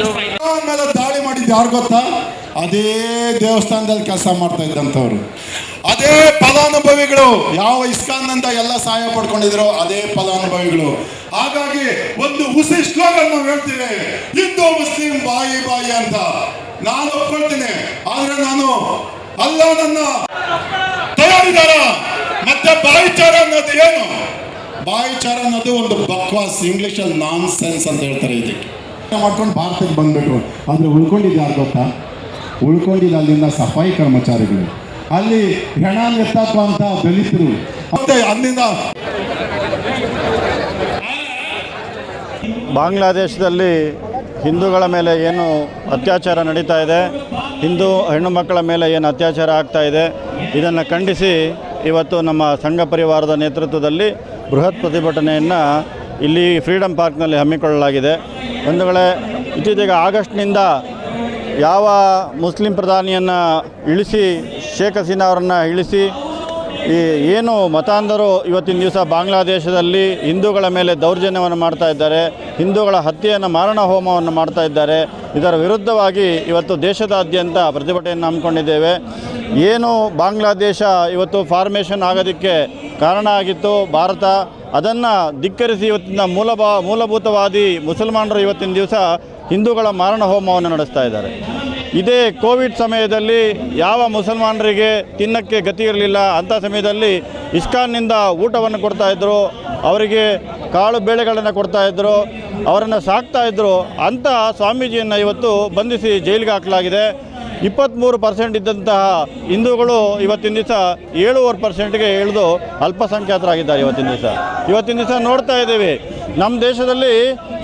ಉಳ್ಕೊಂಡಿದ್ದು ಯಾರು ಗೊತ್ತಾ? ಅದೇ ದೇವಸ್ಥಾನದಲ್ಲಿ ಕೆಲಸ ಮಾಡ್ತಾ ಇದ್ದಂಥವ್ರು. ಅದೇ ಫಲಾನುಭವಿಗಳು, ಯಾವ ಇಸ್ಕಾನ್ನಿಂದ ಎಲ್ಲ ಸಹಾಯ ಪಡ್ಕೊಂಡಿದ್ರು ಅದೇ ಫಲಾನುಭವಿಗಳು. ಹಾಗಾಗಿ ಒಂದು ಹುಸಿ ಸ್ಲೋಗನ್ ನಾವು ಹೇಳ್ತೀವಿ, ಹಿಂದೂ, ಮುಸ್ಲಿಂ, ಬಾಯಿ ಬಾಯಿ ಅಂತ. ನಾನು ಒಪ್ಕೊಳ್ತೀನಿ, ಆದ್ರೆ ನಾನು ಅಲ್ಲ ನನ್ನ ತಯಾರಿದಾರ. ಮತ್ತೆ ಬಾಯಿಚಾರ ಅನ್ನೋದು ಏನು? ಬಾಯಿಚಾರ ಅನ್ನೋದು ಒಂದು ಬಕ್ವಾಸ್ ಇಂಗ್ಲಿಷಲ್ಲಿ ನಾನ್ ಸೆನ್ಸ್ ಅಂತ ಹೇಳ್ತಾರೆ ಇದಕ್ಕೆ. ಮಾಡ್ಕೊಂಡು ಭಾರತಕ್ಕೆ ಬಂದ್ಬಿಟ್ರು. ಆದರೆ ಉಳ್ಕೊಂಡಿದ್ದು ಯಾರು ಗೊತ್ತಾ? ಉಳ್ಕೊಂಡಿದ್ದು ಅಲ್ಲಿಂದ ಸಫಾಯಿ ಕರ್ಮಚಾರಿಗಳು. ಅಲ್ಲಿ ಹೆಣ ಎತ್ತಾಕುವಂತ ದಲಿತರು. ಮತ್ತೆ ಅಲ್ಲಿಂದ ಬಾಂಗ್ಲಾದೇಶದಲ್ಲಿ ಹಿಂದೂಗಳ ಮೇಲೆ ಏನು ಅತ್ಯಾಚಾರ ನಡೀತಾ ಇದೆ, ಹಿಂದೂ ಹೆಣ್ಣು ಮಕ್ಕಳ ಮೇಲೆ ಏನು ಅತ್ಯಾಚಾರ ಆಗ್ತಾ ಇದೆ, ಇದನ್ನು ಖಂಡಿಸಿ ಇವತ್ತು ನಮ್ಮ ಸಂಘ ಪರಿವಾರದ ನೇತೃತ್ವದಲ್ಲಿ ಬೃಹತ್ ಪ್ರತಿಭಟನೆಯನ್ನು ಇಲ್ಲಿ ಫ್ರೀಡಮ್ ಪಾರ್ಕ್ನಲ್ಲಿ ಹಮ್ಮಿಕೊಳ್ಳಲಾಗಿದೆ. ವೇಳೆ ಇತ್ತೀಚೆಗೆ ಆಗಸ್ಟ್ನಿಂದ ಯಾವ ಮುಸ್ಲಿಂ ಪ್ರಧಾನಿಯನ್ನು ಇಳಿಸಿ, ಶೇಖ್ ಹಸೀನಾ ಅವರನ್ನು ಇಳಿಸಿ, ಈ ಏನು ಮತಾಂಧರು ಇವತ್ತಿನ ದಿವಸ ಬಾಂಗ್ಲಾದೇಶದಲ್ಲಿ ಹಿಂದೂಗಳ ಮೇಲೆ ದೌರ್ಜನ್ಯವನ್ನು ಮಾಡ್ತಾ ಇದ್ದಾರೆ, ಹಿಂದೂಗಳ ಹತ್ಯೆಯನ್ನು ಮಾರಣ ಹೋಮವನ್ನು ಮಾಡ್ತಾ ಇದ್ದಾರೆ, ಇದರ ವಿರುದ್ಧವಾಗಿ ಇವತ್ತು ದೇಶದಾದ್ಯಂತ ಪ್ರತಿಭಟನೆಯನ್ನು ಹಮ್ಮಿಕೊಂಡಿದ್ದೇವೆ. ಏನು ಬಾಂಗ್ಲಾದೇಶ ಇವತ್ತು ಫಾರ್ಮೇಷನ್ ಆಗೋದಕ್ಕೆ ಕಾರಣ ಆಗಿತ್ತು, ಭಾರತ ಅದನ್ನು ಧಿಕ್ಕರಿಸಿ ಇವತ್ತಿನ ಮೂಲಭಾ, ಮೂಲಭೂತವಾದಿ ಮುಸಲ್ಮಾನರು ಇವತ್ತಿನ ದಿವಸ ಹಿಂದೂಗಳ ಮಾರಣ ಹೋಮವನ್ನು ನಡೆಸ್ತಾ ಇದ್ದಾರೆ. ಇದೇ ಕೋವಿಡ್ ಸಮಯದಲ್ಲಿ ಯಾವ ಮುಸಲ್ಮಾನರಿಗೆ ತಿನ್ನಕ್ಕೆ ಗತಿ ಇರಲಿಲ್ಲ, ಅಂಥ ಸಮಯದಲ್ಲಿ ಇಸ್ಕಾನ್ನಿಂದ ಊಟವನ್ನು ಕೊಡ್ತಾಯಿದ್ರು ಅವರಿಗೆ ಕಾಳು ಬೇಳೆಗಳನ್ನು ಕೊಡ್ತಾ ಇದ್ದರು ಅವರನ್ನು ಸಾಕ್ತಾ ಇದ್ದರು ಅಂಥ ಸ್ವಾಮೀಜಿಯನ್ನು ಇವತ್ತು ಬಂಧಿಸಿ ಜೈಲಿಗೆ ಹಾಕಲಾಗಿದೆ. ಇಪ್ಪತ್ತ್ಮೂರು ಪರ್ಸೆಂಟ್ ಇದ್ದಂತಹ ಹಿಂದೂಗಳು ಇವತ್ತಿನ ದಿವಸ ಏಳುವರೆ ಪರ್ಸೆಂಟ್ಗೆ ಇಳಿದು ಅಲ್ಪಸಂಖ್ಯಾತರಾಗಿದ್ದಾರೆ ಇವತ್ತಿನ ದಿವಸ. ಇವತ್ತಿನ ದಿವಸ ನೋಡ್ತಾ ಇದ್ದೀವಿ. ನಮ್ಮ ದೇಶದಲ್ಲಿ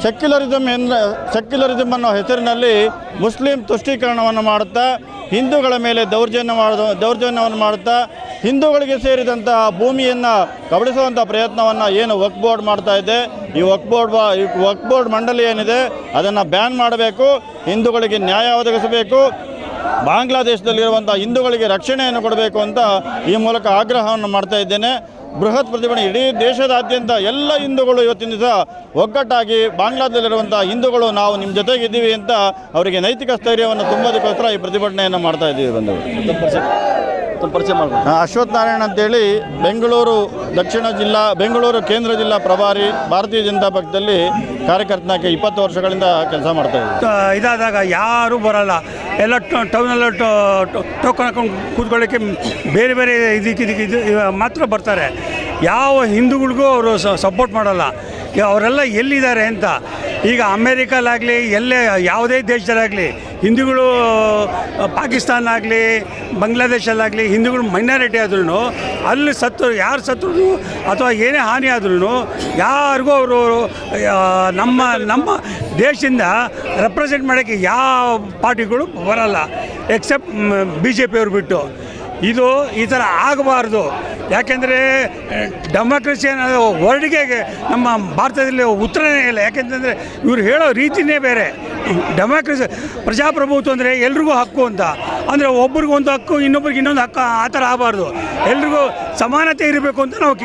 ಸೆಕ್ಯುಲರಿಸಮ್ ಎಂದ ಸೆಕ್ಯುಲರಿಸಮ್ ಅನ್ನೋ ಹೆಸರಿನಲ್ಲಿ ಮುಸ್ಲಿಂ ತುಷ್ಟೀಕರಣವನ್ನು ಮಾಡುತ್ತಾ, ಹಿಂದೂಗಳ ಮೇಲೆ ದೌರ್ಜನ್ಯ ಮಾಡ ದೌರ್ಜನ್ಯವನ್ನು ಮಾಡುತ್ತಾ, ಹಿಂದೂಗಳಿಗೆ ಸೇರಿದಂತಹ ಭೂಮಿಯನ್ನು ಕಬಳಿಸುವಂಥ ಪ್ರಯತ್ನವನ್ನು ಏನು ವಕ್ ಬೋರ್ಡ್ ಮಾಡ್ತಾ ಇದೆ? ಈ ವಕ್ ಬೋರ್ಡ್ ವಕ್ ಬೋರ್ಡ್ ಮಂಡಳಿ ಏನಿದೆ? ಅದನ್ನು ಬ್ಯಾನ್ ಮಾಡಬೇಕು. ಹಿಂದೂಗಳಿಗೆ ನ್ಯಾಯ ಒದಗಿಸಬೇಕು. ಬಾಂಗ್ಲಾದೇಶದಲ್ಲಿರುವಂಥ ಹಿಂದೂಗಳಿಗೆ ರಕ್ಷಣೆಯನ್ನು ಕೊಡಬೇಕು ಅಂತ ಈ ಮೂಲಕ ಆಗ್ರಹವನ್ನು ಮಾಡ್ತಾ ಇದ್ದೇನೆ. ಬೃಹತ್ ಪ್ರತಿಭಟನೆ ಇಡೀ ದೇಶದಾದ್ಯಂತ ಎಲ್ಲ ಹಿಂದೂಗಳು ಇವತ್ತಿನ ದಿವಸ ಒಗ್ಗಟ್ಟಾಗಿ ಬಾಂಗ್ಲಾದಲ್ಲಿರುವಂಥ ಹಿಂದೂಗಳು ನಾವು ನಿಮ್ಮ ಜೊತೆಗಿದ್ದೀವಿ ಅಂತ ಅವರಿಗೆ ನೈತಿಕ ಸ್ಥೈರ್ಯವನ್ನು ತುಂಬೋದಕ್ಕೋಸ್ಕರ ಈ ಪ್ರತಿಭಟನೆಯನ್ನು ಮಾಡ್ತಾ ಇದ್ದೀವಿ ಬಂದವರು ಅಶ್ವತ್ಥ ಪರಿಚಯ ಮಾಡಿ ಅಶ್ವಥ್ ನಾರಾಯಣ್ ಅಂತೇಳಿ ಬೆಂಗಳೂರು ದಕ್ಷಿಣ ಜಿಲ್ಲಾ ಬೆಂಗಳೂರು ಕೇಂದ್ರ ಜಿಲ್ಲಾ ಪ್ರಭಾರಿ ಭಾರತೀಯ ಜನತಾ ಪಕ್ಷದಲ್ಲಿ ಕಾರ್ಯಕರ್ತನಾಗಿ ಇಪ್ಪತ್ತು ವರ್ಷಗಳಿಂದ ಕೆಲಸ ಮಾಡ್ತಾ ಇದ್ದೀವಿ ಇದಾದಾಗ ಯಾರೂ ಬರಲ್ಲ. ಎಲ್ಲ ಟೌನಲ್ಲಿ ಟೋಕನ್ ಹಾಕೊಂಡು ಕೂತ್ಕೊಳ್ಳೋಕ್ಕೆ ಬೇರೆ ಬೇರೆ ಇದಕ್ಕೆ ಇದಕ್ಕೆ ಇದು ಮಾತ್ರ ಬರ್ತಾರೆ. ಯಾವ ಹಿಂದೂಗಳಿಗೂ ಅವರು ಸಪೋರ್ಟ್ ಮಾಡಲ್ಲ. ಅವರೆಲ್ಲ ಎಲ್ಲಿದ್ದಾರೆ ಅಂತ. ಈಗ ಅಮೇರಿಕಲ್ಲಾಗಲಿ, ಎಲ್ಲೇ ಯಾವುದೇ ದೇಶದಲ್ಲಾಗಲಿ, ಹಿಂದೂಗಳು ಪಾಕಿಸ್ತಾನ ಆಗಲಿ ಬಾಂಗ್ಲಾದೇಶಲ್ಲಾಗಲಿ, ಹಿಂದೂಗಳು ಮೈನಾರಿಟಿ ಆದ್ರೂ ಅಲ್ಲಿ ಸತ್ತು ಯಾರು ಸತ್ರು ಅಥವಾ ಏನೇ ಹಾನಿ ಆದ್ರೂ ಯಾರಿಗೂ ಅವರು ನಮ್ಮ ನಮ್ಮ ದೇಶದಿಂದ ರೆಪ್ರೆಸೆಂಟ್ ಮಾಡೋಕ್ಕೆ ಯಾವ ಪಾರ್ಟಿಗಳು ಬರಲ್ಲ ಎಕ್ಸೆಪ್ಟ್ ಬಿ ಜೆ ಪಿಯವ್ರು ಬಿಟ್ಟು. ಇದು ಈ ಥರ ಆಗಬಾರ್ದು. ಯಾಕೆಂದರೆ ಡೆಮೋಕ್ರಸಿ ಅನ್ನೋದು ವರ್ಡ್ಗೆ ನಮ್ಮ ಭಾರತದಲ್ಲಿ ಉತ್ತರನೇ ಇಲ್ಲ. ಯಾಕೆಂತಂದರೆ, ಇವ್ರು ಹೇಳೋ ರೀತಿನೇ ಬೇರೆ. ಡೆಮೋಕ್ರಸಿ, ಪ್ರಜಾಪ್ರಭುತ್ವ ಅಂದರೆ ಎಲ್ರಿಗೂ ಹಕ್ಕು ಅಂತ. ಅಂದರೆ ಒಬ್ರಿಗೊಂದು ಒಂದು ಹಕ್ಕು, ಇನ್ನೊಬ್ರಿಗೆ ಇನ್ನೊಂದು ಹಕ್ಕು, ಆ ಥರ ಆಗಬಾರ್ದು. ಎಲ್ರಿಗೂ ಸಮಾನತೆ ಇರಬೇಕು ಅಂತ ನಾವು